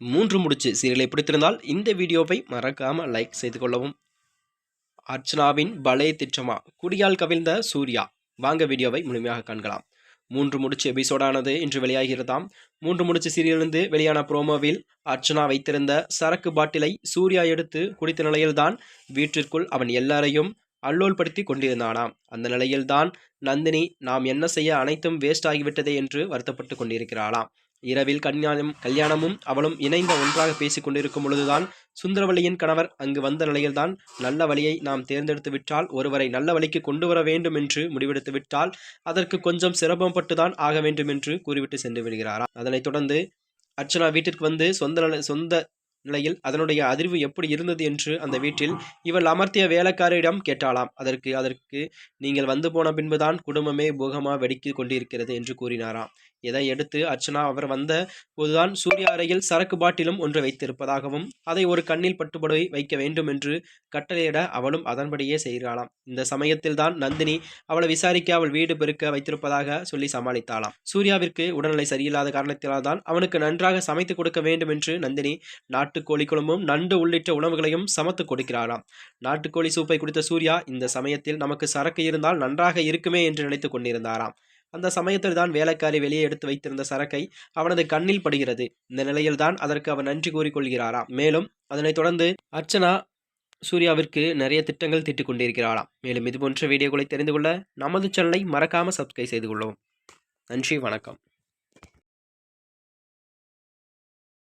மூன்று முடிச்சு சீரியலை பிடித்திருந்தால் இந்த வீடியோவை மறக்காமல் லைக் செய்து கொள்ளவும். அர்ச்சனாவின் பலே திட்டமா குடியால் கவிழ்ந்த சூர்யா. வாங்க வீடியோவை முழுமையாக காண்கலாம். மூன்று முடிச்சு எபிசோடானது இன்று வெளியாகிறதாம். மூன்று முடிச்சு சீரியலிருந்து வெளியான ப்ரோமோவில் அர்ச்சனா வைத்திருந்த சரக்கு பாட்டிலை சூர்யா எடுத்து குடித்த நிலையில்தான் வீட்டிற்குள் அவன் எல்லாரையும் அல்லோல்படுத்தி கொண்டிருந்தானாம். அந்த நிலையில்தான் நந்தினி நாம் என்ன செய்ய அனைத்தும் வேஸ்ட் ஆகிவிட்டதே என்று வருத்தப்பட்டு கொண்டிருக்கிறாளாம். இரவில் கல்யாணம் கல்யாணமும் அவளும் இணைந்த ஒன்றாக பேசிக் கொண்டிருக்கும் பொழுதுதான் சுந்தரவழியின் கணவர் அங்கு வந்த நிலையில்தான் நல்ல வழியை நாம் தேர்ந்தெடுத்து விட்டால் ஒருவரை நல்ல வழிக்கு கொண்டு வர வேண்டும் என்று முடிவெடுத்து விட்டால் அதற்கு கொஞ்சம் சிரமப்பட்டுதான் ஆக வேண்டும் என்று கூறிவிட்டு சென்று விடுகிறாராம் அதனைத் தொடர்ந்து அர்ச்சனா வீட்டிற்கு வந்து சொந்த சொந்த நிலையில் அதனுடைய அதிர்வு எப்படி இருந்தது என்று அந்த வீட்டில் இவள் அமர்த்திய வேலைக்காரியிடம் கேட்டாளாம். அதற்கு அதற்கு நீங்கள் வந்து போன பின்புதான் குடும்பமே போகமா வெடிக்கி கொண்டிருக்கிறது என்று கூறினாராம். இதை எடுத்து அர்ச்சனா அவர் வந்த போதுதான் சூரிய அறையில் சரக்கு பாட்டிலும் ஒன்று வைத்திருப்பதாகவும் அதை ஒரு கண்ணில் பட்டுப்படவை வைக்க வேண்டும் என்று கட்டளையிட அவளும் அதன்படியே செய்கிறாளாம். இந்த சமயத்தில் தான் நந்தினி அவளை விசாரிக்க அவள் வீடு பெருக்க வைத்திருப்பதாக சொல்லி சமாளித்தாளாம். சூர்யாவிற்கு உடல்நிலை சரியில்லாத காரணத்தினால்தான் அவனுக்கு நன்றாக சமைத்து கொடுக்க வேண்டும் என்று நந்தினி நாட்டு நாட்டுக்கோழி குழம்பும் நண்டு உள்ளிட்ட உணவுகளையும் சமத்து கொடுக்கிறாராம். நாட்டுக்கோழி சூப்பை குடித்த சூர்யா இந்த சமயத்தில் நமக்கு சரக்கு இருந்தால் நன்றாக இருக்குமே என்று நினைத்து கொண்டிருந்தாராம். அந்த சமயத்தில் தான் வேலைக்காரி வெளியே எடுத்து வைத்திருந்த சரக்கை அவனது கண்ணில் படுகிறது. இந்த நிலையில்தான் அதற்கு அவன் நன்றி கூறிக்கொள்கிறாராம் மேலும் அதனைத் தொடர்ந்து அர்ச்சனா சூர்யாவிற்கு நிறைய திட்டங்கள் திட்டிக் கொண்டிருக்கிறாராம். மேலும் இதுபோன்ற வீடியோக்களை தெரிந்து கொள்ள நமது சேனலை மறக்காமல் சப்ஸ்கிரைப் செய்து கொள்ளவும். நன்றி வணக்கம்.